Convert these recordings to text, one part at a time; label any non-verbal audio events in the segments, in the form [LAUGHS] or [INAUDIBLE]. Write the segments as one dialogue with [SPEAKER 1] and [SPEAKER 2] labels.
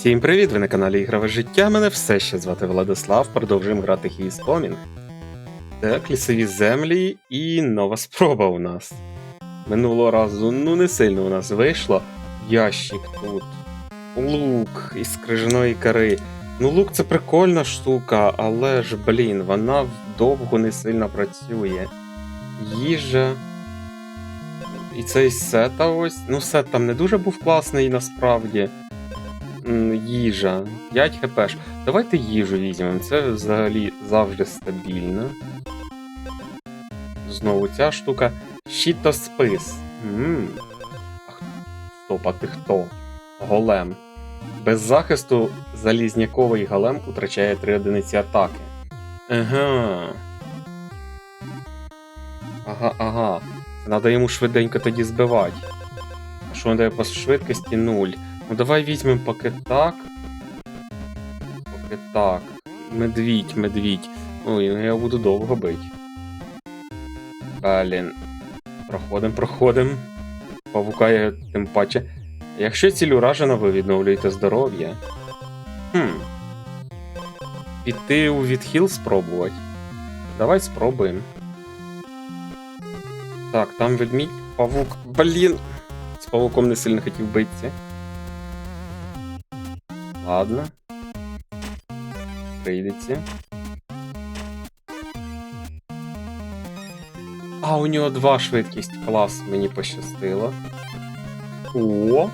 [SPEAKER 1] Всім привіт! Ви на каналі Ігрове життя. Мене все ще звати Владислав. Продовжуємо грати Хій Спомін. Так, лісові землі і нова спроба у нас. Минулого разу ну не сильно у нас вийшло. Ящик тут. Лук із крижаної кори. Ну, лук це прикольна штука, але ж, блін, вона довго не сильно працює. Їжа. І цей сет ось. Ну, сет там не дуже був класний насправді. Їжа. 5 хп. Давайте їжу візьмемо. Це взагалі завжди стабільно. Знову ця штука. Щитоспис. М. А х- Стоп, а ти хто? Голем. Без захисту залізняковий голем втрачає 3 одиниці атаки. Ага. Ага, ага. Надо йому швиденько тоді збивати. А що він по швидкості 0. Ну давай візьмемо поки так. Поки так. Медвідь, медвідь. Ой, ну я буду довго бить. Блін. Проходим, проходим. Павука я тим паче. Якщо ціль уражена, ви відновлюєте здоров'я. Хм. Піти у відхил спробувати. Давай спробуємо. Так, там ведмідь, павук. Блін! З павуком не сильно хотів битися. Ладно. Прийдеться. А, у нього два швидкість. Клас, мені пощастило. О!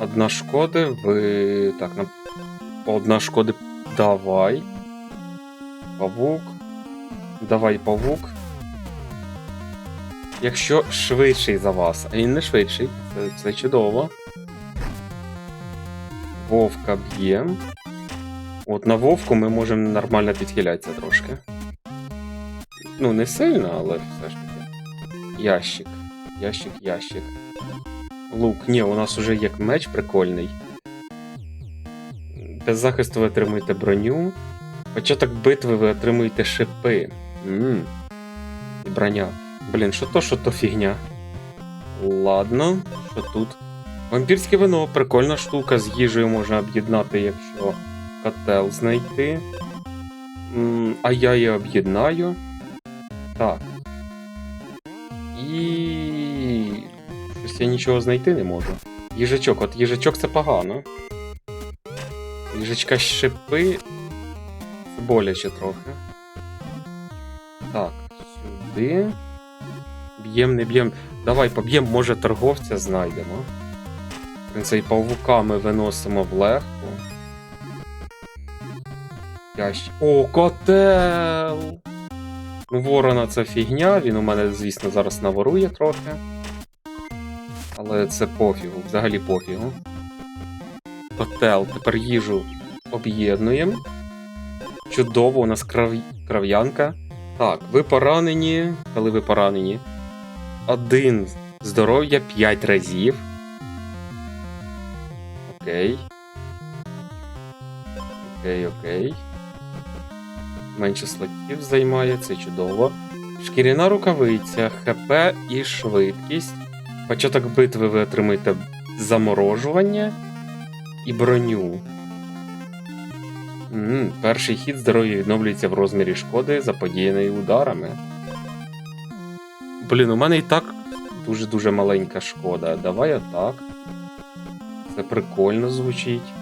[SPEAKER 1] Одна шкоди, ви. Так, на. Одна шкоди. Давай. Павук. Давай, павук. Якщо швидший за вас, а він не швидший, це, це чудово. Вовка б'єм. От на вовку ми можемо нормально підхилятися трошки. Ну, не сильно, але все ж таки. Ящик. Ящик, ящик. Лук. Ні, у нас уже є меч прикольний. Без захисту ви отримуєте броню. Початок битви ви отримуєте шипи. Ммм. І броня. Блін, що то, що то фігня. Ладно, що тут? Вампірське вино прикольна штука, з їжею можна об'єднати, якщо котел знайти. А я її об'єднаю. Так. І. Щось я нічого знайти не можу. Їжачок, от їжачок це погано. Їжачка шипи. Це боляче трохи. Так, сюди. Б'єм, не б'єм. Давай поб'єм, може торговця знайдемо. Цей павука ми виносимо в легку. Ящик. О, котел! Ну, ворона це фігня, він у мене, звісно, зараз наворує трохи. Але це пофігу, взагалі пофігу. Котел, тепер їжу об'єднуємо. Чудово, у нас крав... крав'янка. Так, ви поранені. Коли ви поранені? Один здоров'я 5 разів. Окей. Окей, окей. Менше слотів займає, це чудово. Шкіряна рукавиця, ХП і швидкість. Початок битви ви отримуєте заморожування і броню. М, перший хід здоров'я відновлюється в розмірі шкоди, заподіяної ударами. Блін, у мене і так дуже-дуже маленька шкода. Давай отак. Це прикольно звучить.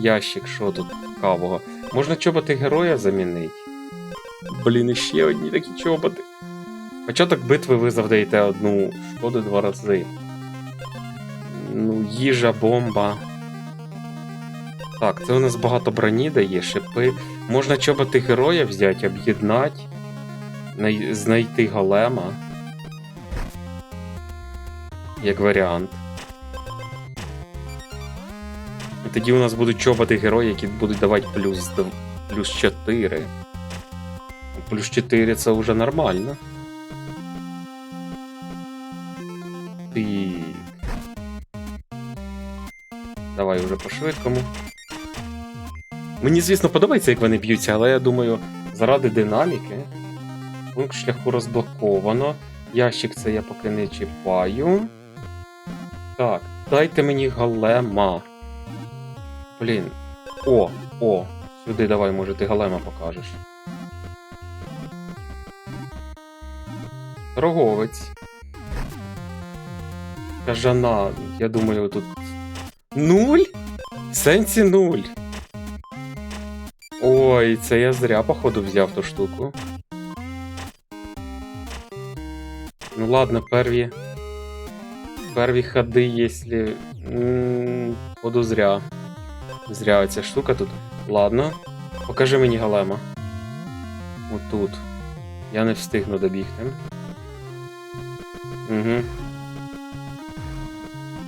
[SPEAKER 1] Ящик, що тут цікавого? Можна чоботи героя замінити. Блін, іще одні такі чоботи. Початок битви ви завдаєте одну шкоду два рази. Ну, їжа, бомба. Так, це у нас багато броні дає, шипи. Можна чоботи героя взяти, об'єднати, знайти голема. Як варіант. Тоді у нас будуть чоботи герої, які будуть давати плюс, плюс 4. Плюс 4 це вже нормально. Ти. Давай уже по швидкому. Мені, звісно, подобається, як вони б'ються, але я думаю, заради динаміки. Пункт шляху розблоковано. Ящик це я поки не чіпаю. Так. дайте мені голема. Блін. О, о, сюди давай, може, ти голема покажеш. Торговець. Кажана, я думаю, тут. Нуль? В сенсі нуль. Ой, це я зря, походу, взяв ту штуку. Ну ладно, перві. Перві ходи, якщо. Походу зря. Зря ця штука тут. Ладно. Покажи мені голема. Отут. Я не встигну добігти. Угу.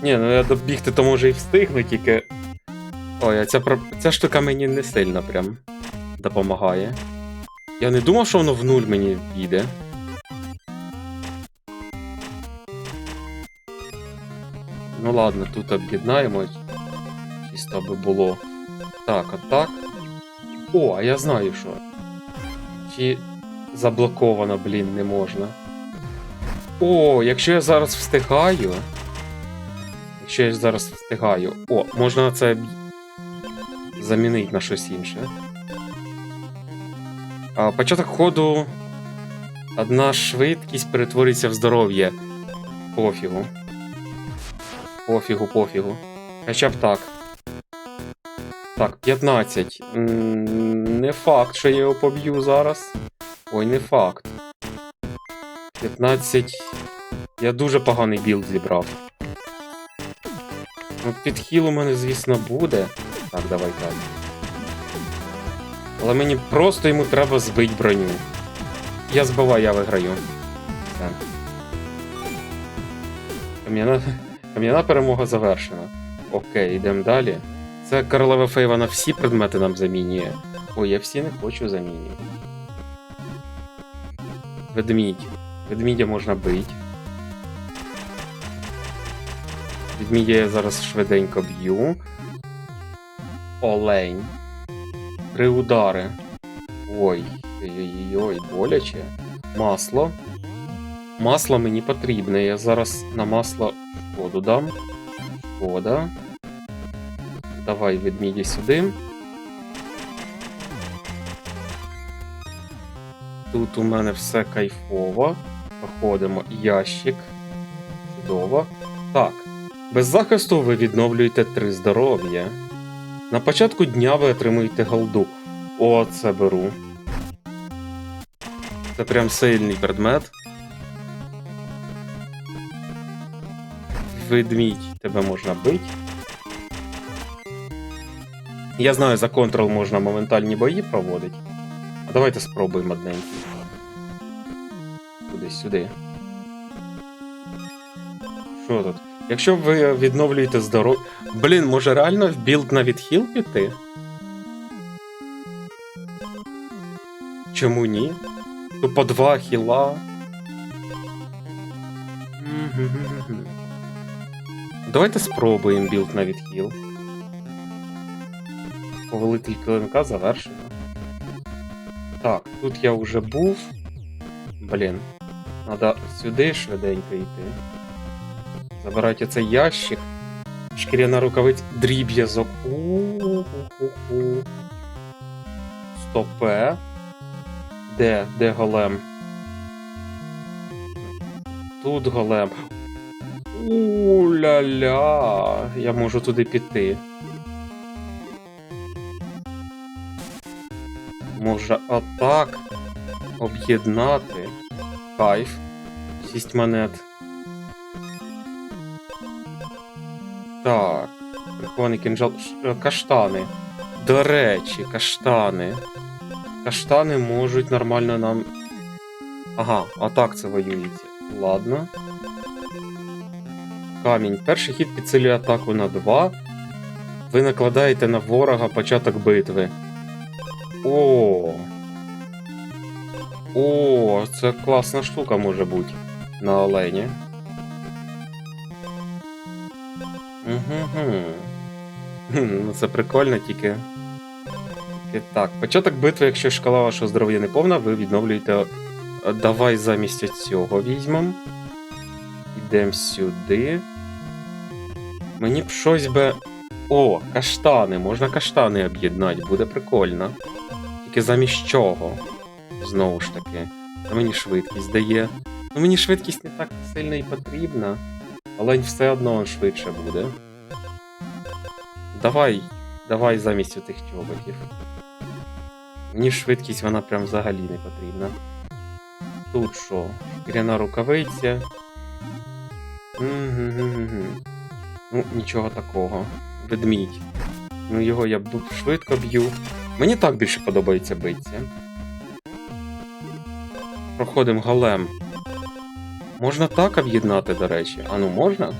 [SPEAKER 1] Ні, ну я добігти то може і встигну, тільки. Ой, а ця, ця штука мені не сильно прям допомагає. Я не думав, що воно в нуль мені піде. Ну ладно, тут об'єднаємо. Чисто аби було. Так, а так. О, а я знаю що. Чи заблоковано, блін, не можна. О, якщо я зараз встигаю. Якщо я зараз встигаю. О, можна це замінити на щось інше. А, початок ходу. Одна швидкість перетворюється в здоров'я. Пофігу. Пофігу, пофігу. Хоча б так. Так, 15. Не факт, що я його поб'ю зараз. Ой, не факт. 15. Я дуже поганий білд зібрав. Ну, підхіл у мене, звісно, буде. Так, давай так. Але мені просто йому треба збити броню. Я збиваю, я виграю. Кам'яна перемога завершена. Окей, йдемо далі. Це королева Фейва на всі предмети нам замінює. Ой, я всі не хочу замінювати. Ведмідь. Ведмідя можна бити. Ведмідя я зараз швиденько б'ю. Олень. Три удари. Ой, ой-ой-ой, боляче. Масло. Масло мені потрібне. Я зараз на масло шкоду дам. Шкода. Давай ведміді сюди. Тут у мене все кайфово. Проходимо ящик. Чудово. Так. Без захисту ви відновлюєте 3 здоров'я. На початку дня ви отримуєте голду. О, це беру. Це прям сильний предмет. Ведмідь тебе можна бити. Я знаю, за контрол можна моментальні бої проводити. А давайте спробуємо одненький. Кудись сюди. Що тут? Якщо ви відновлюєте здоров'я. Блін, може реально в білд на відхил піти? Чому ні? То по два хіла. Давайте спробуємо білд на відхил. Повелитель клинка завершено. Так, тут я вже був. Блін. Надо сюди швиденько йти. Забирайте цей ящик. Шкіряна рукавиць, дріб'язок. У-ху-ху. Стопе. Де? Де голем? Тут голем. У-ля-ля. Я можу туди піти. Може атак об'єднати. Кайф. Шість монет. Так. Прихований кінжал. Е, Каштани. До речі, каштани. Каштани можуть нормально нам. Ага, а так це воюється. Ладно. Камінь. Перший хід підсилює атаку на 2. Ви накладаєте на ворога початок битви. О. О, це класна штука може бути на олені. Угу. Ну це прикольно, тільки. Тільки так. Початок битви, якщо шкала вашого здоров'я не повна, ви відновлюєте. Е, Давай замість цього візьмемо. Ідемо сюди. Мені б щось би. О, каштани, можна каштани об'єднати, буде прикольно. Тільки замість чого? Знову ж таки. Це мені швидкість дає. Ну мені швидкість не так сильно і потрібна, але все одно швидше буде. Давай, давай замість отих чоботів. Мені швидкість вона прям взагалі не потрібна. Тут що? Шкіряна рукавиця. Ну, нічого такого. Ведмідь. Ну його я б швидко б'ю. Мені так більше подобається битися. Проходимо голем. Можна так об'єднати, до речі. А ну можна?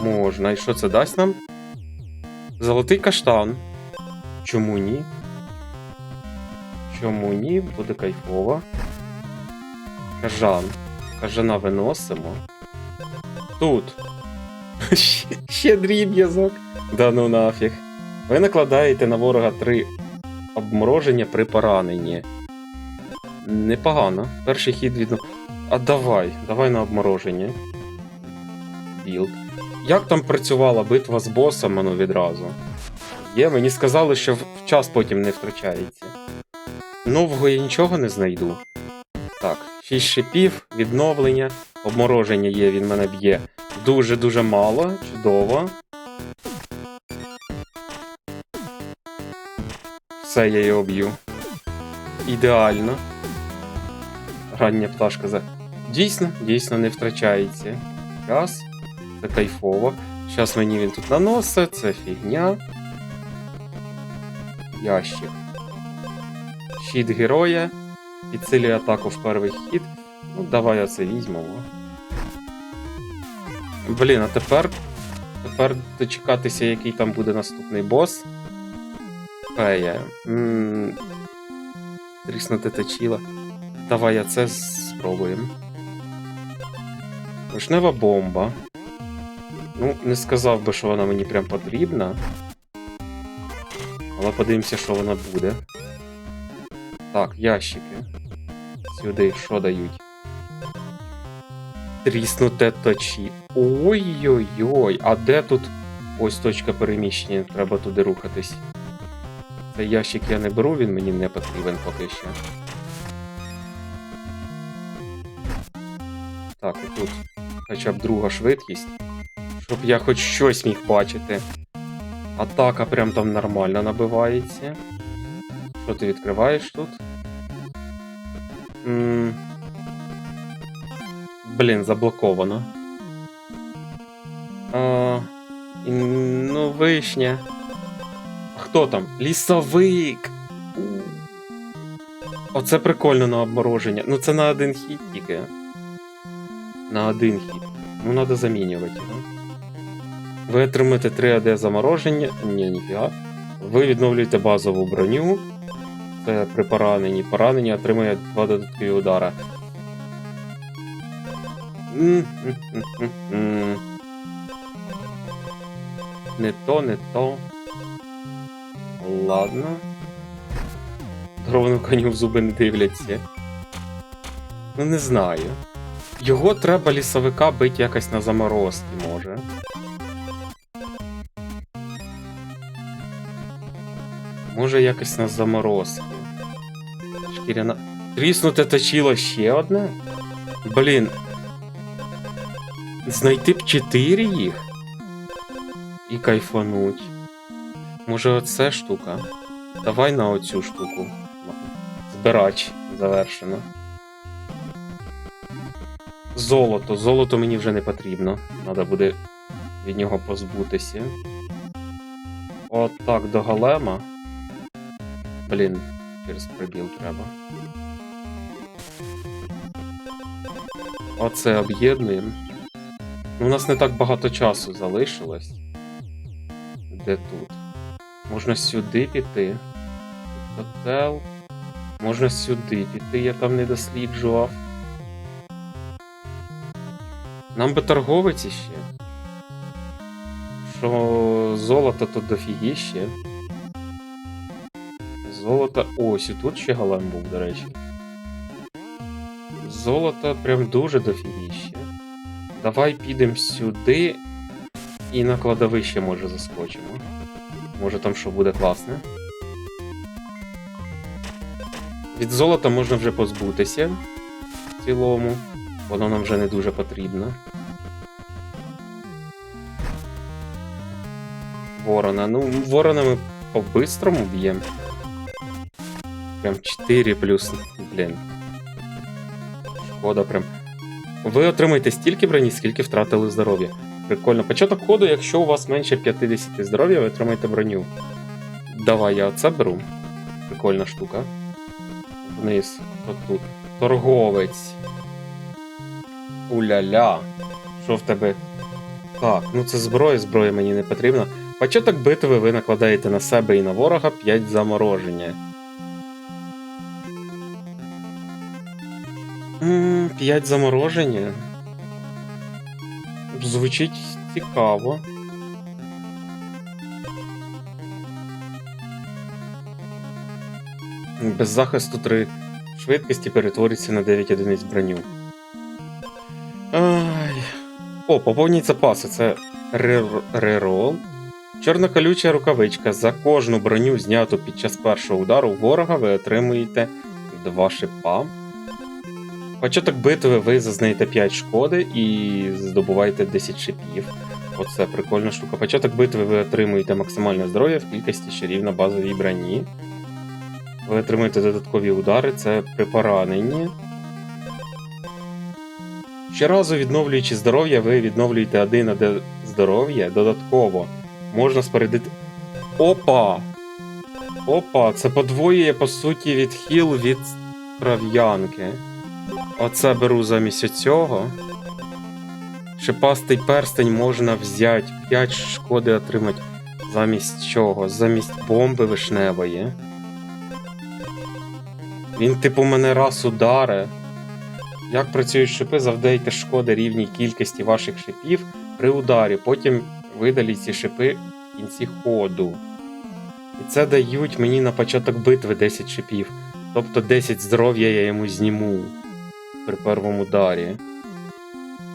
[SPEAKER 1] Можна. І що це дасть нам? Золотий каштан. Чому ні? Чому ні? Буде кайфово. Кажан. Кажана виносимо. Тут. [LAUGHS] ще, дріб'язок. Да ну нафіг. Ви накладаєте на ворога три обмороження при пораненні. Непогано. Перший хід відно. А давай, давай на обмороження. Білд. Як там працювала битва з босом, ну відразу? Є, мені сказали, що в час потім не втрачається. Нового я нічого не знайду. Так, 6 шипів, відновлення, обмороження є, він мене б'є. Дуже-дуже мало, чудово. Все, я його б'ю. Ідеально. Рання пташка за. Дійсно, дійсно не втрачається. Час. Це кайфово. Зараз мені він тут наносить, це фігня. Ящик. Щит героя. Підсилює атаку в перший хід. Ну, давай оце візьмемо. Блін, а тепер. Тепер дочекатися, який там буде наступний бос. Ммм. Тріснути точила. Давай я це спробуємо. Вишнева бомба. Ну, не сказав би, що вона мені прям потрібна. Але подивимося, що вона буде. Так, ящики. Сюди що дають? Тріснуте точі. Ой-ой-ой, а де тут ось точка переміщення? Треба туди рухатись. Цей ящик я не беру, він мені не потрібен поки що. Так, і тут хоча б друга швидкість. Щоб я хоч щось міг бачити. Атака прям там нормально набивається. Що ти відкриваєш тут? м Блін, заблоковано. А, ну, вишня. Хто там? Лісовик! Оце прикольно на обмороження. Ну це на один хід тільки. На один хід. Ну, треба замінювати його. Ви отримаєте 3 АД замороження. Ні, ніфіга. Ви відновлюєте базову броню. Це при пораненні. Поранення отримує 2 додаткові удара. Не то, не то. Ладно. Дровану коню в зуби не дивляться. Ну не знаю. Його треба лісовика бити якось на заморозки, може. Може якось на заморозки. Шкіряна. Тріснуте точило ще одне? Блін. Знайти б 4 їх. І кайфануть. Може оце штука? Давай на оцю штуку. Збирач завершено. Золото. Золото мені вже не потрібно. Треба буде від нього позбутися. От так до голема. Блін, через прибіл треба. Оце об'єднуємо. Ну, у нас не так багато часу залишилось. Де тут? Можна сюди піти. Котел. Можна сюди піти, я там не досліджував. Нам би торговець іще. Що золото тут дофігіще. Золото. Ось і тут ще голем був, до речі. Золото прям дуже дофігіще. Давай підемо сюди. І на кладовище може заскочимо. Може там що буде класне. Від золота можна вже позбутися в цілому. Воно нам вже не дуже потрібно. Ворона. Ну, ворона ми по-бистрому б'ємо. Прям 4 плюс. Блін. Шкода прям. Ви отримаєте стільки броні, скільки втратили здоров'я. Прикольно. Початок ходу, якщо у вас менше 50 здоров'я, ви отримаєте броню. Давай я оце беру. Прикольна штука. Вниз. Отут. Торговець. Уля-ля. Що в тебе? Так, ну це зброя, зброя мені не потрібна. Початок битви ви накладаєте на себе і на ворога 5 замороження. 5 замороження. Звучить цікаво. Без захисту 3 швидкості перетворюється на 9 одиниць броню. Ай. О, поповніть запаси. Це рерол. Чорна колюча рукавичка. За кожну броню, зняту під час першого удару ворога, ви отримуєте 2 шипа. Початок битви ви зазнаєте 5 шкоди і здобуваєте 10 шипів. Оце прикольна штука. Початок битви ви отримуєте максимальне здоров'я в кількості, що рівна базовій броні. Ви отримуєте додаткові удари, це при пораненні. Щоразу відновлюючи здоров'я, ви відновлюєте 1 АД здоров'я додатково. Можна спорядити. Опа! Опа, це подвоює, по суті, відхил від трав'янки. Оце беру замість цього. Шипастий перстень можна взяти, 5 шкоди отримати. Замість чого? Замість бомби вишневої. Він, типу, мене раз ударе. Як працюють шипи, завдайте шкоди рівній кількості ваших шипів при ударі. Потім видаліть ці шипи в кінці ходу. І це дають мені на початок битви 10 шипів. Тобто 10 здоров'я я йому зніму при першому ударі.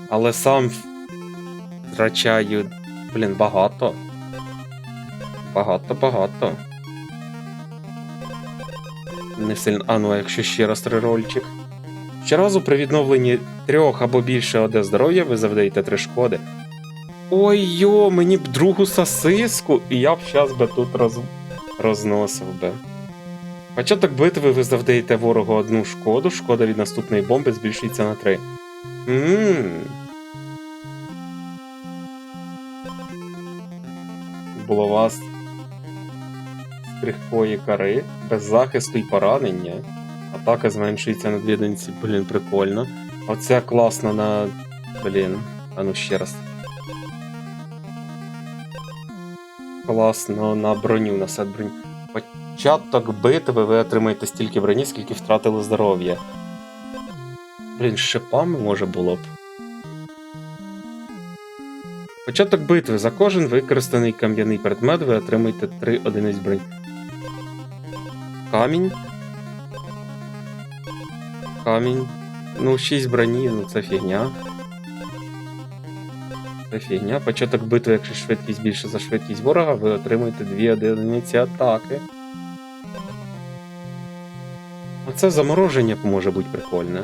[SPEAKER 1] Але сам втрачаю, блін, багато. Багато-багато. Не сильно. А ну, якщо ще раз рерольчик. Щоразу при відновленні трьох або більше ОД здоров'я ви завдаєте три шкоди. Ой йо, мені б другу сосиску, і я б щас би тут роз... розносив би. Початок битви ви завдаєте ворогу одну шкоду, шкода від наступної бомби збільшується на 3. Ммм. Булава з з крихкої кари, без захисту і поранення. Атака зменшується на 2 одиниці. Блін, прикольно. Оце класно на. Блін. А ну ще раз. Класно на броню, на сет броню. Початок битви ви отримаєте стільки броні, скільки втратили здоров'я. Блін, шипами може було б. Початок битви. За кожен використаний кам'яний предмет ви отримаєте 3 одиниць броні. Камінь. Камінь. Ну, 6 броні, ну це фігня. Це фігня. Початок битви, якщо швидкість більше за швидкість ворога, ви отримуєте 2 одиниці атаки. Оце замороження може бути прикольне.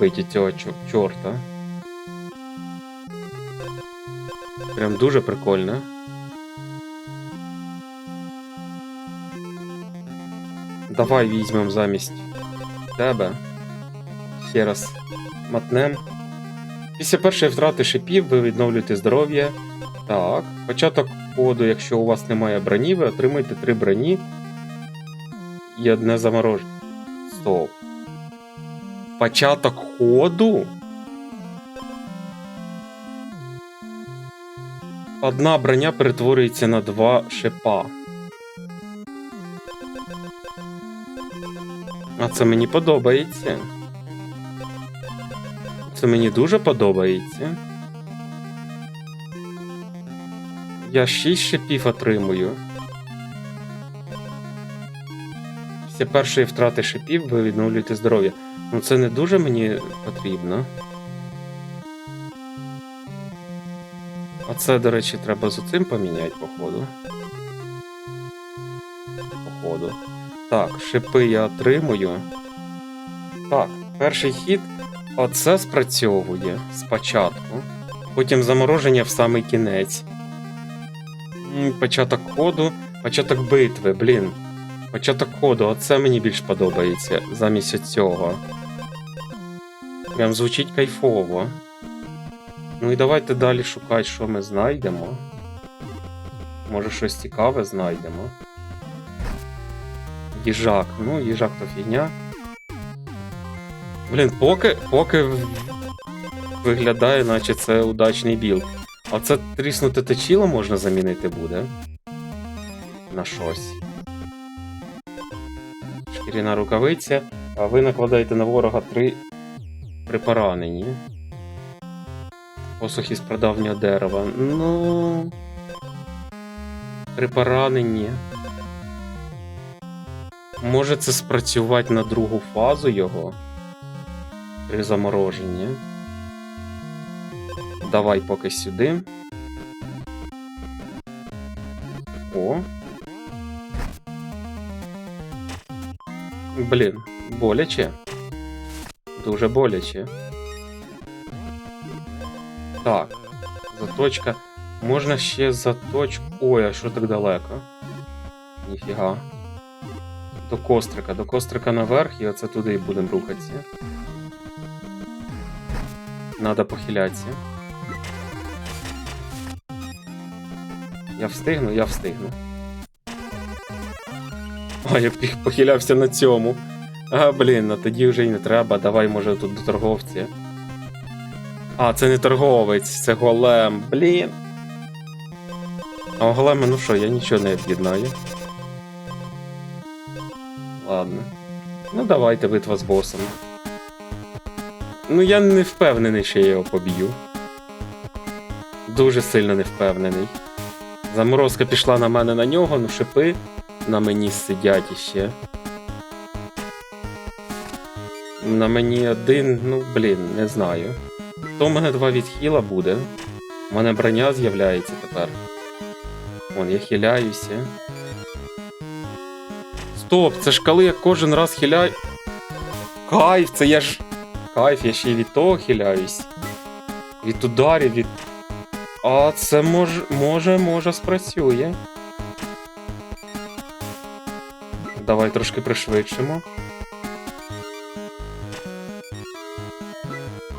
[SPEAKER 1] Биті цього чо- чорта. Прям дуже прикольно. Давай візьмемо замість тебе. Ще раз матнем. Після першої втрати шипів ви відновлюєте здоров'я. Так. Початок ходу, якщо у вас немає броні, ви отримаєте 3 броні і одне замороження. Стоп. Початок ходу? Одна броня перетворюється на два шипа. А це мені подобається. Це мені дуже подобається. Я 6 шипів отримую. Після першої втрати шипів ви відновлюєте здоров'я. Ну це не дуже мені потрібно. Оце, до речі, треба з оцим поміняти, походу. Походу. Так, шипи я отримую. Так, перший хід. Оце спрацьовує спочатку. Потім замороження в самий кінець. Початок ходу. Початок битви, блін. Початок ходу, оце мені більш подобається замість цього. Прям звучить кайфово. Ну і давайте далі шукати, що ми знайдемо. Може щось цікаве знайдемо. Їжак. Ну, їжак то фігня. Блін, поки, поки виглядає, наче це удачний білд. А це тріснуте точило можна замінити буде. На щось. Шкіряна рукавиця. А ви накладаєте на ворога три при пораненні. Посох із прадавнього дерева. Ну. При пораненні. Може це спрацювати на другу фазу його при замороженні. Давай поки сюди. О. Блін, боляче. Дуже боляче. Так. Заточка. Можна ще заточку. Ой, а що так далеко? Ніфіга. До кострика, до кострика наверх, і оце туди і будемо рухатися. Надо похилятися. Я встигну, я встигну. А, я похилявся на цьому. А, блін, а тоді вже й не треба. Давай, може, тут до торговця. А, це не торговець, це голем. Блін. А у голема, ну що, я нічого не об'єднаю. Ладно. Ну давайте битва з босом. Ну я не впевнений, що я його поб'ю. Дуже сильно не впевнений. Заморозка пішла на мене на нього, ну шипи на мені сидять іще. На мені один, ну блін, не знаю. То в мене два відхіла буде. У мене броня з'являється тепер. Вон, я хиляюся. Стоп, це ж коли я кожен раз хиляю. Кайф, це я ж. Кайф, я ще й від того хиляюсь. Від ударів, від. А це може, може, може спрацює. Давай трошки пришвидшимо.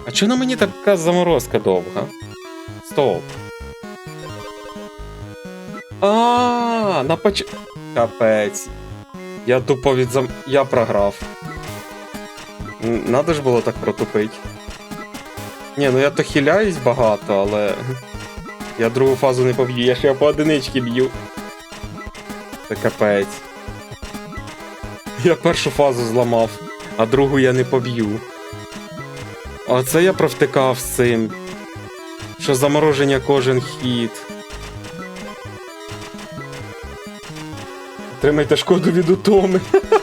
[SPEAKER 1] А чого на мені така заморозка довга? Стоп. А, на поч... Капець. Я тупо від зам... Я програв. Надо ж було так протупить. Ні, ну я то хиляюсь багато, але. Я другу фазу не поб'ю, я ж його по одинички б'ю. Це капець. Я першу фазу зламав, а другу я не поб'ю. А це я провтикав з цим. Що замороження кожен хід. Отримайте шкоду від утоми. [LAUGHS]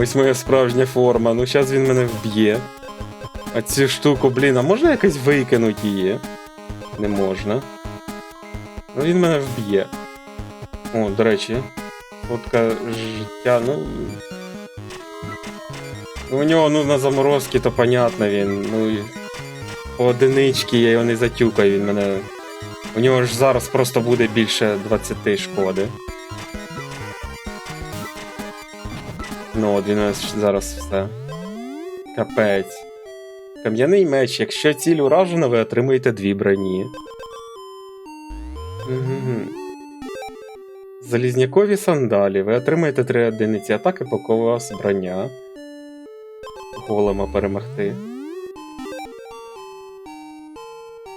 [SPEAKER 1] Ось моя справжня форма. Ну зараз він мене вб'є. А цю штуку, блін, а можна якось викинути її? Не можна. Ну він мене вб'є. О, до речі, фотка життя, ну. Ну, у нього ну, на заморозки, то понятно він. Ну і по одинички я його не затюкаю, він мене. У нього ж зараз просто буде більше 20 шкоди. Ну, от він у нас зараз все. Капець. Кам'яний меч. Якщо ціль уражена, ви отримуєте дві броні. Мгм. Залізнякові сандалі. Ви отримаєте три одиниці атаки, поки у вас броня. Голема перемогти.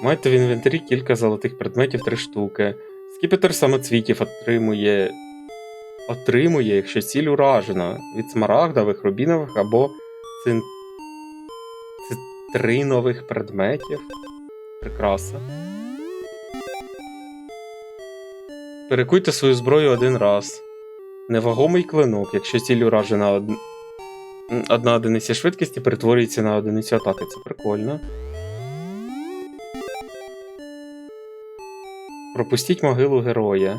[SPEAKER 1] Маєте в інвентарі кілька золотих предметів, три штуки. Скіпетр самоцвітів отримує. Отримує, якщо ціль уражена від смарагдових, рубінових або цин... цитринових предметів. Прекрасно. Перекуйте свою зброю один раз. Невагомий клинок, якщо ціль уражена од... одна одиниця швидкості перетворюється на одиницю атаки. Це прикольно. Пропустіть могилу героя.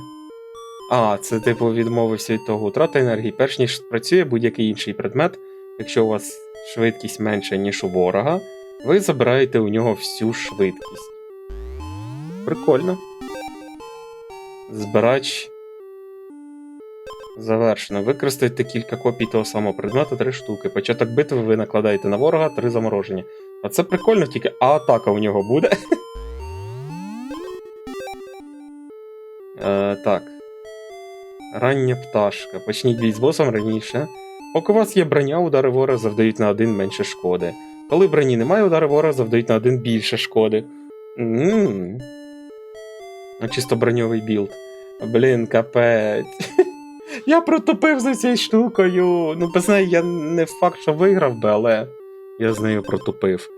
[SPEAKER 1] А, це типу відмовився від того. Утрата енергії. Перш ніж спрацює будь-який інший предмет, якщо у вас швидкість менша, ніж у ворога, ви забираєте у нього всю швидкість. Прикольно. Збирач. Завершено. Використайте кілька копій того самого предмета, три штуки. Початок битви ви накладаєте на ворога три замороження. А це прикольно, тільки а атака у нього буде. [LAUGHS] Е, так. Рання пташка. Почніть бій з босом раніше. Поки у вас є броня, удари ворога завдають на один менше шкоди. Коли броні немає, удари ворога завдають на один більше шкоди. м Ну, Чисто броньовий білд. Блін, капець. [LAUGHS] Я протопив за цією штукою. Ну, без неї я не факт, що виграв би, але я з нею протупив.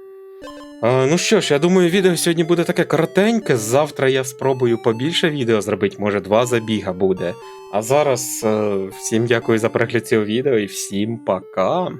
[SPEAKER 1] Ну що ж, я думаю, відео сьогодні буде таке коротеньке. Завтра я спробую побільше відео зробити, може два забіга буде. А зараз е, всім дякую за перегляд цього відео і всім пока.